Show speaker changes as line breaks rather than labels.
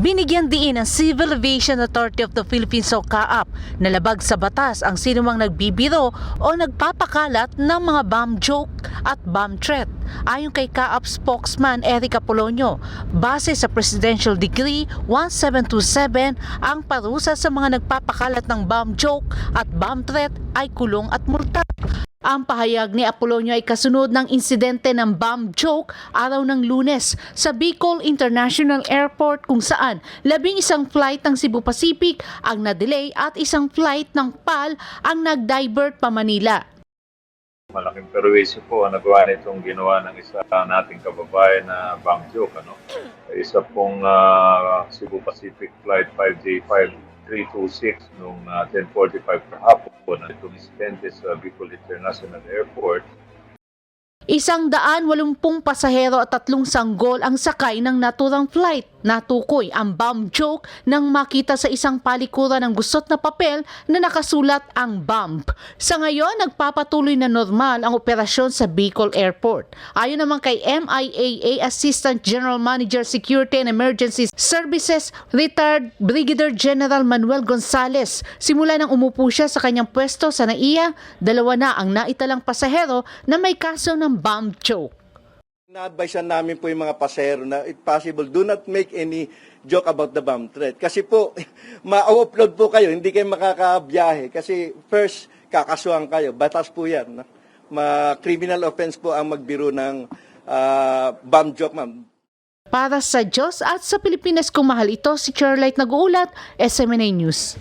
Binigyan diin ng Civil Aviation Authority of the Philippines o CAAP na labag sa batas ang sinumang nagbibiro o nagpapakalat ng mga bomb joke at bomb threat. Ayon kay CAAP spokesman Eric Apolonio, base sa Presidential Decree 1727, ang parusa sa mga nagpapakalat ng bomb joke at bomb threat ay kulong at multa. Ang pahayag ni Apolonio ay kasunod ng insidente ng bomb joke araw ng lunes sa Bicol International Airport kung saan labing isang flight ng Cebu Pacific ang na-delay at isang flight ng PAL ang nag-divert pa Manila.
Malaking perwisyo po ang nagawa nitong ginawa ng isa nating kababayan na bomb joke. Ano? Isa pong ah, Cebu Pacific Flight 5J5326 noong ah, 10.45 kahapon na itong insidente sa Bicol International Airport.
Isang daan walumpung pasahero at tatlong sanggol ang sakay ng naturang flight. Natukoy ang bomb joke nang makita sa isang palikuran ng gusot na papel na nakasulat ang bomb. Sa ngayon, nagpapatuloy na normal ang operasyon sa Bicol Airport. Ayon naman kay MIAA Assistant General Manager Security and Emergency Services, retired Brigadier General Manuel Gonzales. Simula nang umupo siya sa kanyang pwesto sa NAIA, dalawa na ang naitalang pasahero na may kaso ng bomb joke.
Na-advise namin po yung mga pasahero na if possible, do not make any joke about the bomb threat. Kasi po, ma-upload po kayo, hindi kayo makakabiyahe. Kasi first, kakasuhan kayo. Batas po yan. no? Ma-criminal offense po ang magbiro ng ah, bomb joke, ma'am.
Para sa Diyos at sa Pilipinas kung mahal ito, si Charlotte nag-uulat, SMNA News.